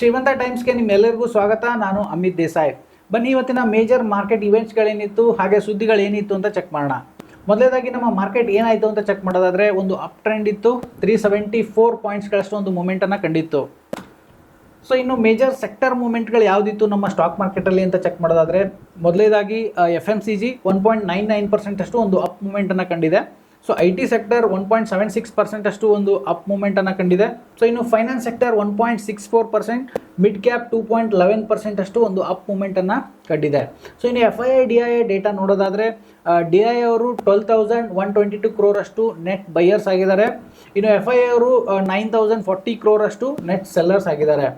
ಶ್ರೀಮಂತ ಟೈಮ್ಸ್ಗೆ ನಿಮ್ಮೆಲ್ಲರಿಗೂ ಸ್ವಾಗತ. ನಾನು ಅಮಿತ್ ದೇಸಾಯ್. ಬನ್ನಿ, ಇವತ್ತಿನ ಮೇಜರ್ ಮಾರ್ಕೆಟ್ ಇವೆಂಟ್ಸ್ಗಳೇನಿತ್ತು ಹಾಗೆ ಸುದ್ದಿಗಳೇನಿತ್ತು ಅಂತ ಚೆಕ್ ಮಾಡೋಣ. ಮೊದಲೇದಾಗಿ ನಮ್ಮ ಮಾರ್ಕೆಟ್ ಏನಾಯಿತು ಅಂತ ಚೆಕ್ ಮಾಡೋದಾದರೆ, ಒಂದು ಅಪ್ ಟ್ರೆಂಡ್ ಇತ್ತು. ತ್ರೀ ಸೆವೆಂಟಿ ಫೋರ್ ಪಾಯಿಂಟ್ಸ್ಗಳಷ್ಟು ಒಂದು ಮೂಮೆಂಟನ್ನು ಕಂಡಿತ್ತು. ಸೊ, ಇನ್ನು ಮೇಜರ್ ಸೆಕ್ಟರ್ ಮೂಮೆಂಟ್ಗಳು ಯಾವುದಿತ್ತು ನಮ್ಮ ಸ್ಟಾಕ್ ಮಾರ್ಕೆಟಲ್ಲಿ ಅಂತ ಚೆಕ್ ಮಾಡೋದಾದರೆ, ಮೊದಲೇದಾಗಿ F M C G one point nine nine percent ಅಷ್ಟು ಒಂದು ಅಪ್ ಮೂಮೆಂಟನ್ನು ಕಂಡಿದೆ. So I T sector one point seven six percent ಅಷ್ಟು ಒಂದು ಅಪ್ ಮೂಮೆಂಟನ್ನು ಕಂಡಿದೆ. ಸೊ ಇನ್ನು finance sector one point six four percent mid cap two point eleven percent ಅಷ್ಟು ಒಂದು ಅಪ್ ಮೂಮೆಂಟನ್ನು ಕಂಡಿದೆ. ಸೊ ಇನ್ನು F I I D I A data ನೋಡೋದಾದರೆ ಡಿ ಐ ಅವರು twelve thousand one twenty two crore ಅಷ್ಟು net buyers ಆಗಿದ್ದಾರೆ. ಇನ್ನು ಎಫ್ ಐ ಅವರು ನೈನ್ ತೌಸಂಡ್ ಫಾರ್ಟಿ ಕ್ರೋರ್ ಅಷ್ಟು ನೆಟ್ ಸೆಲ್ಲರ್ಸ್ ಆಗಿದ್ದಾರೆ.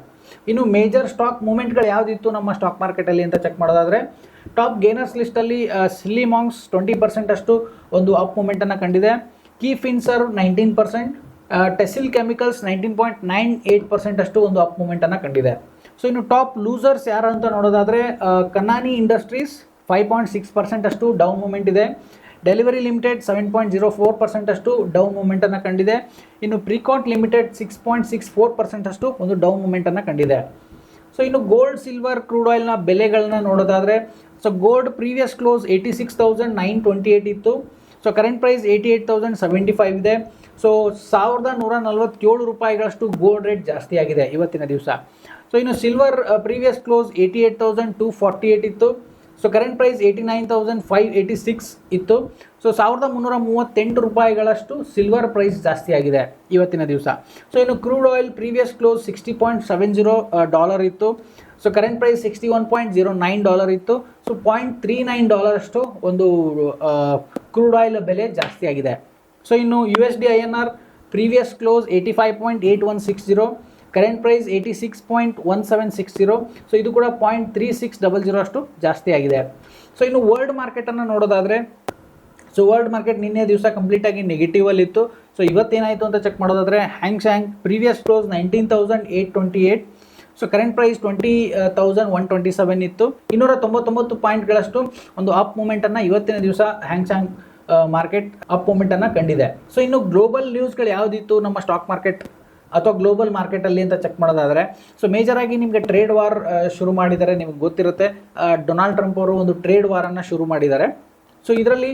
ಇನ್ನು ಮೇಜರ್ ಸ್ಟಾಕ್ ಮೂಮೆಂಟ್ಗಳು ಯಾವುದಿತ್ತು ನಮ್ಮ ಸ್ಟಾಕ್ ಮಾರ್ಕೆಟಲ್ಲಿ ಅಂತ ಚೆಕ್ ಮಾಡೋದಾದರೆ ಟಾಪ್ ಗೇನರ್ಸ್ ಲಿಸ್ಟಲ್ಲಿ ಸಿಲ್ಲಿ ಮಾಂಗ್ಸ್ ಟ್ವೆಂಟಿ ಪರ್ಸೆಂಟ್ ಅಷ್ಟು ಒಂದು ಅಪ್ ಮೂಮೆಂಟನ್ನು ಕಂಡಿದೆ. Key ಫಿನ್ಸರ್ nineteen percent ಟೆಸಿಲ್ chemicals nineteen point nine eight percent ಅಷ್ಟು ಒಂದು ಅಪ್ ಮೂಮೆಂಟನ್ನು ಕಂಡಿದೆ. ಸೊ ಇನ್ನು ಟಾಪ್ ಲೂಸರ್ಸ್ ಯಾರು ಅಂತ ನೋಡೋದಾದರೆ Kannani industries five point six percent ಅಷ್ಟು ಡೌನ್ ಮೂಮೆಂಟ್ ಇದೆ. Delivery limited seven point zero four percent ಅಷ್ಟು ಡೌನ್ ಮೂಮೆಂಟನ್ನು ಕಂಡಿದೆ. ಇನ್ನು ಪ್ರಿಕಾಟ್ limited six point six four percent ಅಷ್ಟು ಒಂದು ಡೌನ್ ಮೂಮೆಂಟನ್ನು ಕಂಡಿದೆ. ಸೊ ಇನ್ನು ಗೋಲ್ಡ್ ಸಿಲ್ವರ್ ಕ್ರೂಡ್ ಆಯಿಲ್ನ ಬೆಲೆಗಳನ್ನ ನೋಡೋದಾದರೆ so gold previous close eighty six thousand nine twenty eight ಇತ್ತು. So current price eighty eight thousand seventy five ಇದೆ. ಸೊ ಸಾವಿರದ ನೂರ ನಲ್ವತ್ತೇಳು ರೂಪಾಯಿಗಳಷ್ಟು ಗೋಲ್ಡ್ ರೇಟ್ ಜಾಸ್ತಿ ಆಗಿದೆ ಇವತ್ತಿನ ದಿವಸ. ಸೊ ಇನ್ನು silver previous close eighty eight thousand two forty eight ಇತ್ತು. So current price eighty nine thousand five eighty six ಇತ್ತು. ಸೊ ಸಾವಿರದ ಮುನ್ನೂರ ಮೂವತ್ತೆಂಟು ರೂಪಾಯಿಗಳಷ್ಟು ಸಿಲ್ವರ್ ಪ್ರೈಸ್ ಜಾಸ್ತಿ ಆಗಿದೆ ಇವತ್ತಿನ ದಿವಸ. ಸೊ ಇನ್ನು crude oil previous close sixty point seven zero dollar ಇತ್ತು. So current price sixty one point zero nine dollar ಇತ್ತು. So point three nine dollar ಅಷ್ಟು ಒಂದು ಕ್ರೂಡ್ ಆಯಿಲ್ ಬೆಲೆ ಜಾಸ್ತಿ ಆಗಿದೆ. ಸೊ ಇನ್ನು U S D I N R previous close eighty five point eight one six zero current price eighty six point one seven six zero so ಇದು ಕೂಡ point three six double zero ಅಷ್ಟು ಜಾಸ್ತಿ ಆಗಿದೆ. So ಇನ್ನು world ಮಾರ್ಕೆಟನ್ನು ನೋಡೋದಾದರೆ so world market ನಿನ್ನೆ ದಿವಸ ಕಂಪ್ಲೀಟಾಗಿ ನೆಗೆಟಿವಲ್ಲಿತ್ತು ಸೊ ಇವತ್ತೇನಾಯಿತು ಅಂತ ಚೆಕ್ ಮಾಡೋದಾದರೆ Hang Seng previous close nineteen thousand eight twenty eight so current price twenty thousand one twenty seven ಇತ್ತು. ಇನ್ನೂರ ತೊಂಬತ್ತೊಂಬತ್ತು ಪಾಯಿಂಟ್ಗಳಷ್ಟು ಒಂದು ಅಪ್ ಮೂಮೆಂಟನ್ನು ಇವತ್ತಿನ ದಿವಸ ಹ್ಯಾಂಗ್ ಶ್ಯಾಂಗ್ ಮಾರ್ಕೆಟ್ ಅಪ್ ಮೂಮೆಂಟನ್ನು ಕಂಡಿದೆ. ಸೊ ಇನ್ನು ಗ್ಲೋಬಲ್ ನ್ಯೂಸ್ಗಳು ಯಾವುದಿತ್ತು? ನಮ್ಮ ಸ್ಟಾಕ್ ಮಾರ್ಕೆಟ್ ಅಥವಾ ಗ್ಲೋಬಲ್ ಮಾರ್ಕೆಟಲ್ಲಿ ಅಂತ ಚೆಕ್ ಮಾಡೋದಾದರೆ ಸೊ ಮೇಜರಾಗಿ ನಿಮಗೆ ಟ್ರೇಡ್ ವಾರ್ ಶುರು ಮಾಡಿದರೆ ನಿಮಗೆ ಗೊತ್ತಿರುತ್ತೆ. ಡೊನಾಲ್ಡ್ ಟ್ರಂಪ್ ಅವರು ಒಂದು ಟ್ರೇಡ್ ವಾರನ್ನು ಶುರು ಮಾಡಿದ್ದಾರೆ. ಸೊ ಇದರಲ್ಲಿ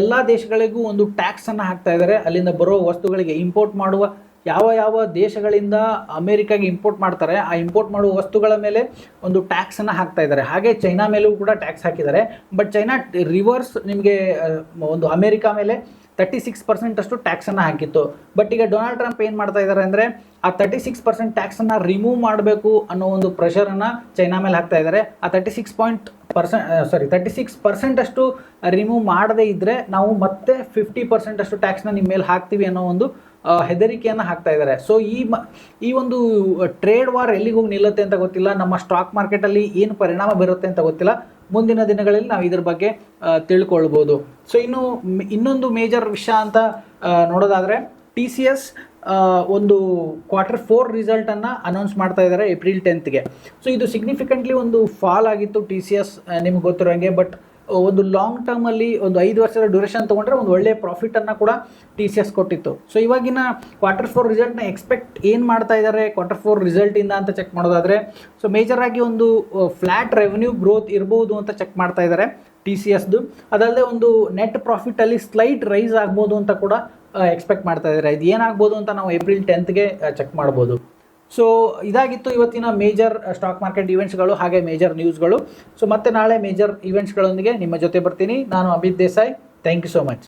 ಎಲ್ಲ ದೇಶಗಳಿಗೂ ಒಂದು ಟ್ಯಾಕ್ಸನ್ನು ಹಾಕ್ತಾ ಇದ್ದಾರೆ. ಅಲ್ಲಿಂದ ಬರೋ ವಸ್ತುಗಳಿಗೆ ಇಂಪೋರ್ಟ್ ಮಾಡುವ, ಯಾವ ಯಾವ ದೇಶಗಳಿಂದ ಅಮೇರಿಕಾಗೆ ಇಂಪೋರ್ಟ್ ಮಾಡ್ತಾರೆ, ಆ ಇಂಪೋರ್ಟ್ ಮಾಡುವ ವಸ್ತುಗಳ ಮೇಲೆ ಒಂದು ಟ್ಯಾಕ್ಸನ್ನು ಹಾಕ್ತಾ ಇದ್ದಾರೆ. ಹಾಗೆ ಚೈನಾ ಮೇಲೂ ಕೂಡ ಟ್ಯಾಕ್ಸ್ ಹಾಕಿದ್ದಾರೆ. ಬಟ್ ಚೈನಾ ರಿವರ್ಸ್ ನಿಮಗೆ ಒಂದು ಅಮೇರಿಕಾ ಮೇಲೆ ತರ್ಟಿ ಸಿಕ್ಸ್ ಪರ್ಸೆಂಟ್ ಅಷ್ಟು ಟ್ಯಾಕ್ಸನ್ನು ಹಾಕಿತ್ತು. ಬಟ್ ಈಗ ಡೊನಾಲ್ಡ್ ಟ್ರಂಪ್ ಏನು ಮಾಡ್ತಾ ಇದ್ದಾರೆ ಅಂದರೆ, ಆ ತರ್ಟಿ ಸಿಕ್ಸ್ ಪರ್ಸೆಂಟ್ ಟ್ಯಾಕ್ಸನ್ನು ರಿಮೂವ್ ಮಾಡಬೇಕು ಅನ್ನೋ ಒಂದು ಪ್ರೆಷರನ್ನು ಚೈನಾ ಮೇಲೆ ಹಾಕ್ತಾ ಇದ್ದಾರೆ ಆ thirty six point percent sorry thirty six percent ಅಷ್ಟು ರಿಮೂವ್ ಮಾಡದೇ ಇದ್ದರೆ ನಾವು ಮತ್ತೆ ಫಿಫ್ಟಿ ಪರ್ಸೆಂಟ್ ಅಷ್ಟು ಟ್ಯಾಕ್ಸ್ನ ನಿಮ್ಮ ಮೇಲೆ ಹಾಕ್ತೀವಿ ಅನ್ನೋ ಒಂದು ಹೆದರಿಕೆಯನ್ನು ಹಾಕ್ತಾ ಇದ್ದಾರೆ ಸೊ ಈ ಮ, ಈ ಒಂದು ಟ್ರೇಡ್ ವಾರ್ ಎಲ್ಲಿಗೆ ಹೋಗಿ ನಿಲ್ಲುತ್ತೆ ಅಂತ ಗೊತ್ತಿಲ್ಲ. ನಮ್ಮ ಸ್ಟಾಕ್ ಮಾರ್ಕೆಟಲ್ಲಿ ಏನು ಪರಿಣಾಮ ಬೀರುತ್ತೆ ಅಂತ ಗೊತ್ತಿಲ್ಲ. ಮುಂದಿನ ದಿನಗಳಲ್ಲಿ ನಾವು ಇದ್ರ ಬಗ್ಗೆ ತಿಳ್ಕೊಳ್ಬೋದು. ಸೊ ಇನ್ನು, ಇನ್ನೊಂದು ಮೇಜರ್ ವಿಷಯ ಅಂತ ನೋಡೋದಾದರೆ ಟಿ ಸಿ ಎಸ್ ಒಂದು ಕ್ವಾರ್ಟರ್ ಫೋರ್ ರಿಸಲ್ಟನ್ನು ಅನೌನ್ಸ್ ಮಾಡ್ತಾ ಇದ್ದಾರೆ ಏಪ್ರಿಲ್ ಟೆಂತ್ಗೆ ಸೊ ಇದು ಸಿಗ್ನಿಫಿಕೆಂಟ್ಲಿ ಒಂದು ಫಾಲ್ ಆಗಿತ್ತು ಟಿ ಸಿ ಎಸ್ ನಿಮ್ಗೆ ಗೊತ್ತಿರೋಂಗೆ ಬಟ್ ಒಂದು ಲಾಂಗ್ ಟರ್ಮಲ್ಲಿ ಒಂದು ಐದು ವರ್ಷದ ಡ್ಯೂರೇಷನ್ ತೊಗೊಂಡ್ರೆ ಒಂದು ಒಳ್ಳೆಯ ಪ್ರಾಫಿಟನ್ನು ಕೂಡ ಟಿ ಸಿ ಎಸ್ ಕೊಟ್ಟಿತ್ತು. ಸೊ ಇವಾಗಿನ ಕ್ವಾರ್ಟರ್ ಫೋರ್ ರಿಸಲ್ಟ್ನ ಎಕ್ಸ್ಪೆಕ್ಟ್ ಏನು ಮಾಡ್ತಾ ಇದ್ದಾರೆ ಕ್ವಾರ್ಟರ್ ಫೋರ್ ರಿಸಲ್ಟಿಂದ ಅಂತ ಚೆಕ್ ಮಾಡೋದಾದರೆ ಸೊ ಮೇಜರಾಗಿ ಒಂದು ಫ್ಲ್ಯಾಟ್ ರೆವೆನ್ಯೂ ಗ್ರೋತ್ ಇರ್ಬೋದು ಅಂತ ಚೆಕ್ ಮಾಡ್ತಾ ಇದ್ದಾರೆ ಟಿ ಸಿ ಎಸ್ದು ಅದಲ್ಲದೆ ಒಂದು ನೆಟ್ ಪ್ರಾಫಿಟಲ್ಲಿ ಸ್ಲೈಟ್ ರೈಸ್ ಆಗ್ಬೋದು ಅಂತ ಕೂಡ ಎಕ್ಸ್ಪೆಕ್ಟ್ ಮಾಡ್ತಾ ಇದ್ದಾರೆ ಇದು ಏನಾಗ್ಬೋದು ಅಂತ ನಾವು ಏಪ್ರಿಲ್ ಟೆಂತ್ಗೆ ಚೆಕ್ ಮಾಡ್ಬೋದು. ಸೊ ಇದಾಗಿತ್ತು ಇವತ್ತಿನ ಮೇಜರ್ ಸ್ಟಾಕ್ ಮಾರ್ಕೆಟ್ ಇವೆಂಟ್ಸ್ಗಳು ಹಾಗೆ ಮೇಜರ್ ನ್ಯೂಸ್ಗಳು ಸೊ ಮತ್ತೆ ನಾಳೆ ಮೇಜರ್ ಇವೆಂಟ್ಸ್ಗಳೊಂದಿಗೆ ನಿಮ್ಮ ಜೊತೆ ಬರ್ತೀನಿ. ನಾನು Amit Desai. Thank you so much